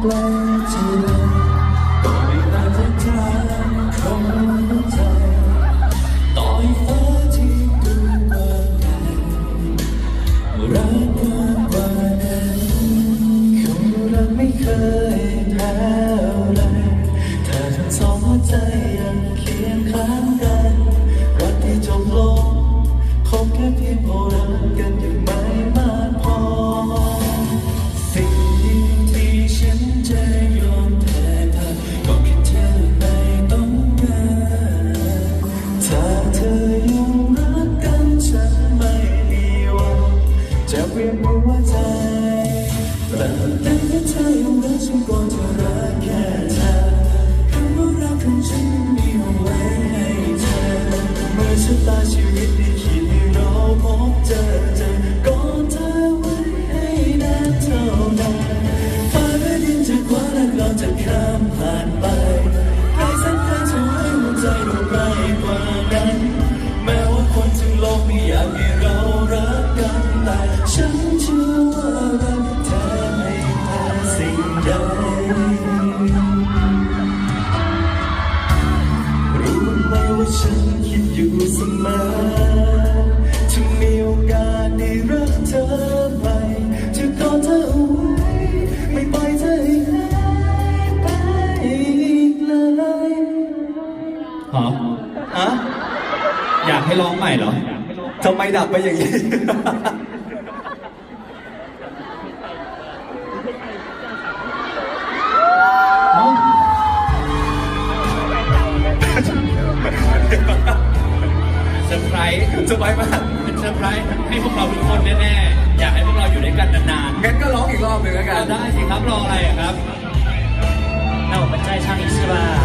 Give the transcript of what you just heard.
ไกลเท่าไรก็ไม่อาจจะทางของหัวใจต่อให้ฟ้าที่ดูกว้างใหญ่รักมากกว่านั้นคงรักไม่เคยแพ้อะไรถ้าทั้งสองหัวใจยังเคียงข้างกันรักที่จมลงคงแค่เพียงพอรักกันอยังไม่มะตาชีวิตได้ขีดให้เราพบเจอเจอก่อดเธอไว้ให้นานเท่านั้นฟ้าและดินจะกว้าและเราจะข้ามผ่านไปใครสักคนจะให้หัวใจเราไกลกว่านั้น แม้ว่าคนทั้งโลกไม่อยากให้เรารักกันแต่ฉันเชื่อว่ารักเธอไม่แพ้สิ่งใด ว่าฉันคิดอยู่เสมอถ้ามีโอกาสได้รักเธอไปจะกอดเธอเอาไว้ไม่ปล่อยเธอให้หายไปอีกเลยฮะอะอยากให้ร้องใหม่เหรอทำไมดับไปอย่างนี้ ไพรส์เซอร์ไพรส์มากเป็นเซอร์ไพรส์นี่พวกเราทุกคนแน่ๆ อยากให้พวกเราอยู่ด้วยกันนานๆงั้นก็ร้องอีกรอบหนึ่งแล้วกันได้สิครับรออะไรครับ那我们再唱一次吧。